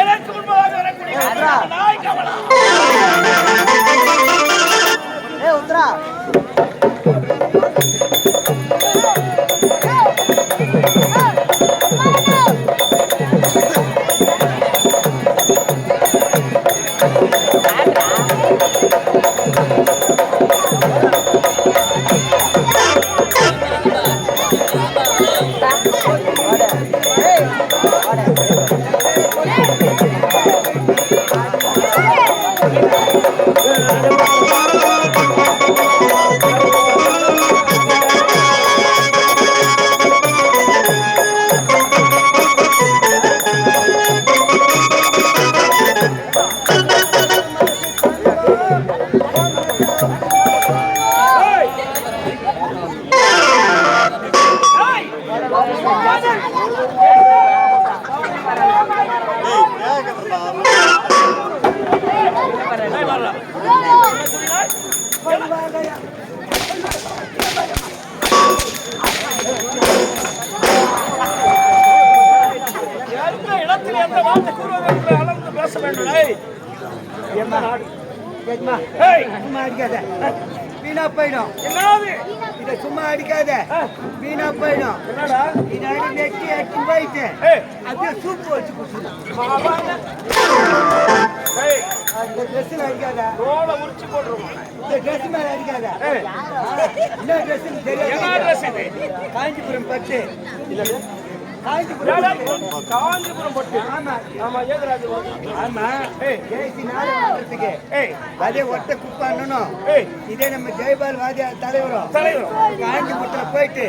எனக்கு முன்பாக வரக்கூடிய நாய் கமலா ஏ உத்ரா எந்த வார்த்தை அளந்து பேச வேண்டும்! சும்மா அடிக்காத வீணா போயிடும் என்னது? இத சும்மா அடிக்காத வீணா போயிடும் என்னடா? இத அடி வெட்டி அடி போயிட்டு ஏய்! அப்படியே சூப்பு வச்சு குடிச்சிடும் மாவாங்க. ஏய்! அந்த ட்ரெஸ்ல அடிக்காத உரிச்சு. இந்த ட்ரெஸ் மேல அடிக்காத! என்ன ட்ரெஸ் தெரியாது? காஞ்சிபுரம் பட்டு? காஞ்சிபுரம் பட்டு. ஆமா பாபு? ஆமா! அதே ஒட்ட குப்பாண்ணனும்! இதே நம்ம ஜெயபால் வாதியார் தலைவரும் தலைவரும். காஞ்சிபுரத்துல போயிட்டு!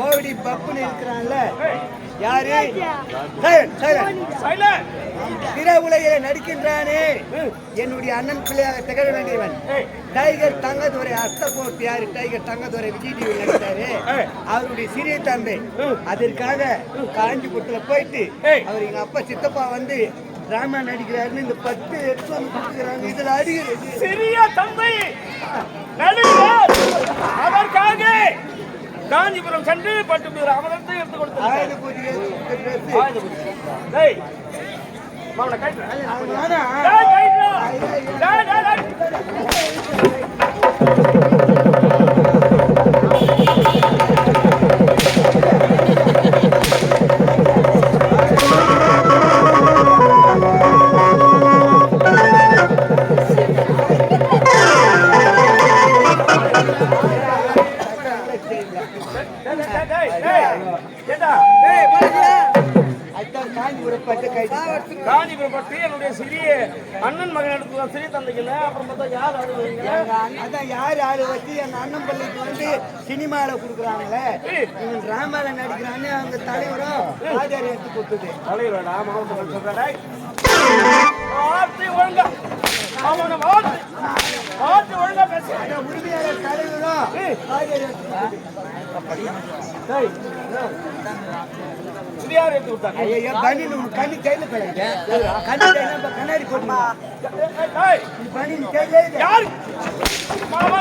கோவிடி பப்புன்னு இருக்கிறான்ல! யாரு சைலண்ட், சைலண்ட். பிற உலகில நடிக்கின்றானே. என்னுடைய அண்ணன் பிள்ளையாக திகழ வேண்டியவன்! டைகர் தங்கதுரை அஸ்த போட்டு யாரு? டைகர் தங்கதுரை விஜய் டிவி நடித்தாரு. அவருடைய சிறிய தம்பி. ம். அதற்காக காஞ்சிபுரத்துல போயிட்டு. அவர் எங்க அப்பா சித்தப்பா வந்து ராமா நடிக்கிறாருன்னு இந்த பத்து வந்து கொடுக்குறாங்க. இதுல அடிக்கிறது சிறிய தந்தை நடிகர். அதற்காக காஞ்சிபுரம் சென்று பட்டு ராமதத்தை எடுத்து கொடுத்தார் மாமன எடுத்து சிறிய தந்தைக்குல அப்புறம் பார்த்தா யார் அண்ணன். அதான் யார் ஆளு வச்சு எங்க அண்ணன் பிள்ளைக்கு வந்து சினிமால குடுக்குறாங்களே. இவன் டிராமால நடிக்கிறான்னு அவங்க தலைவரும் எடுத்து கொடுத்தது. தலைவரடா? மாவட்ட சொல்றடா கண்ணாடி போட்டுமா யார் மாமா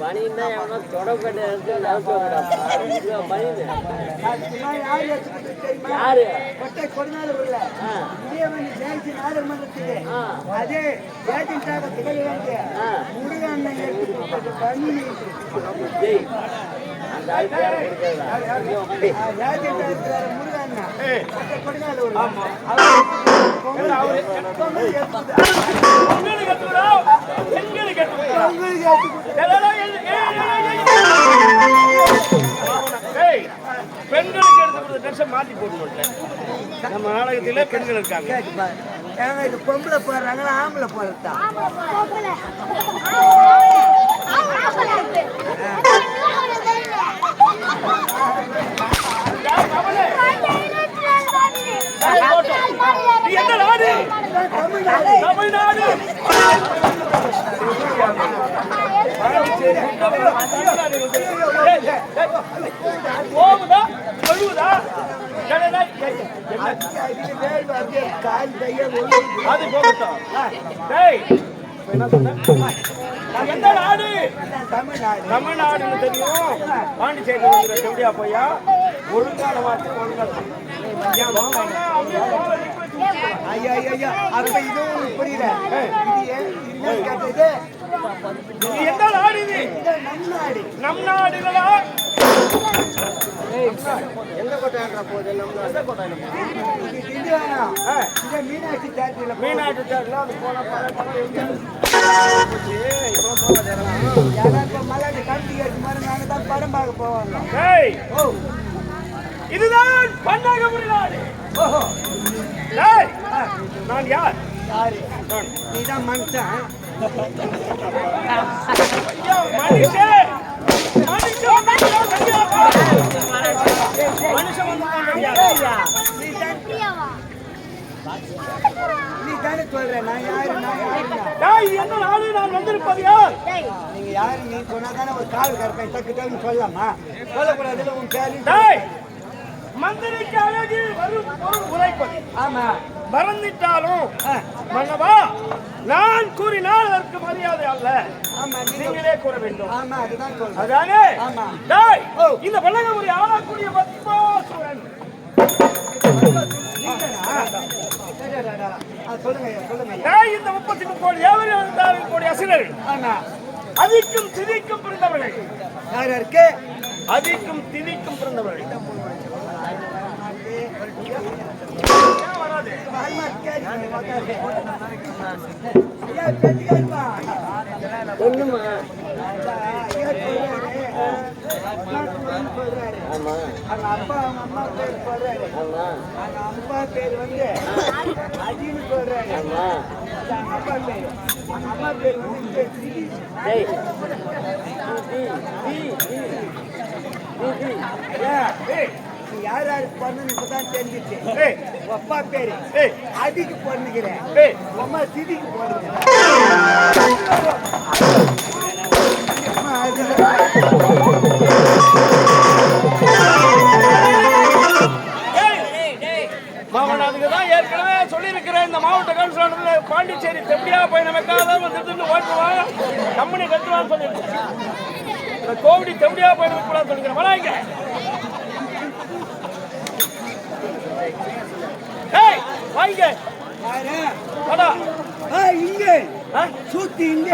பனின்னு எவனோ தொடப்பட்ட யார்? கொட்டை கொடுநாள் உள்ள. இதேவன் ஜெயிச்சு நாடாளுமன்றத்துக்கு அதே திகழ வேண்டிய முருகன் பனி முருகன் பெண்களுக்கு எடுத்து கொடுத்த ட்ரெஸ்ஸை போட்டு போட்டேன் நம்ம நாடகத்திலே பெண்கள் இருக்காங்க இது பொம்பளை போடுறாங்களா ஆம்பளை போடுறதா எந்த நாடு தமிழ்நாடு. போகுதா? அது போகட்டும். என்ன சொன்ன எந்த நாடு? தமிழ்நாடு தமிழ்நாடுன்னு தெரியும். பாண்டிச்சேரி போய்யா ஒழுங்கான வார்த்தை ஒழுங்கா ஐயா ஐயா ஐயா அப்ப இது உங்களுக்கு புரியல. இது கேட்டது? எந்த நாடு இது? இது நம் நாடு. நம் நாடுகளா? எந்த கோட்டையாடுற போகுது? நம்ம எந்த கோட்டை நம்ம? இது திண்டிவனம் ஆ, இது மீனாட்சி தேட்டரில் மீனாட்சி அது போன போச்சு? மலையாளி கம்பி கட்டி மாதிரி நாங்கள் தான் படம் பார்க்க போவாங்க ஓ. இதுதான் பன்னாகபுரி நாடு. ஓஹோ. டேய், நான் யார்? யாரு? நான். நீ தான் மனுஷன் மனுஷன் மனுஷன். நீ தான் நீ தானே சொல்ற நான் யாரு நான் இது என்ன நாடு? நான் வந்திருப்பது யார்? நீங்க யாரு? நீ சொன்னா தானே ஒரு கால் கறப்பேன் டக்கு டக்குன்னு சொல்லலாமா? சொல்லக்கூடாதுல உன் பேரு? டேய், மந்திரிக்கு அழகு வரும் பொருள் உரைப்பது ஆமா. மறந்துட்டாலும் மன்னவா நான் கூறினால் அதற்கு மரியாதை அல்ல. நீங்களே கூற வேண்டும். அதானே? ஆமா. டேய், ஓ. இந்த பல்லகபுரி ஆளக்கூடிய பத்மாசுரன் நீங்களா? சரி, டா, டா, டா. ஆ, சொல்லுங்க ஐயா, சொல்லுங்க ஐயா. டேய், இந்த முப்பத்தி முக்கோடி ஏவரி கோடி அசுரர்கள். ஆமா. அதிக்கும் திதிக்கும் பிறந்தவர்கள். அதிக்கும் திதிக்கும் பிறந்தவர்கள். ஆமா அவங்க அப்பா அவங்க அம்மா பேர் சொல்றாரு ஆமா அவங்க அப்பா பேர் வந்து அஜின்னு சொல்றாரு ஆமா அது அவங்க அப்பா பேரு அவங்க அம்மா பேர் வந்து சிரி. டேய் டி டி டி டி டி ஏன்? யார் யாருக்கு பொண்ணுன்னு இப்பதான் தெரிஞ்சிச்சு. அப்பா பேரு. ஏய், உங்க அம்மா சிதிக்கு ஏற்கனவே சொல்லியிருக்கிறேன் இந்த மாவட்ட கவுன்சிலர் பாண்டிச்சேரி தெப்படியா போய் நமக்காக வந்து ஓட்டுவாங்க. கம்பெனி கட்டுவான்னு சொல்லியிருக்கேன். கோவிடி தெப்படியா போய் நமக்கு கூட சொல்லிக்கிறேன் வராங்க. ஏய் வாங்க? வாடா இங்க? சூத்தி இங்க.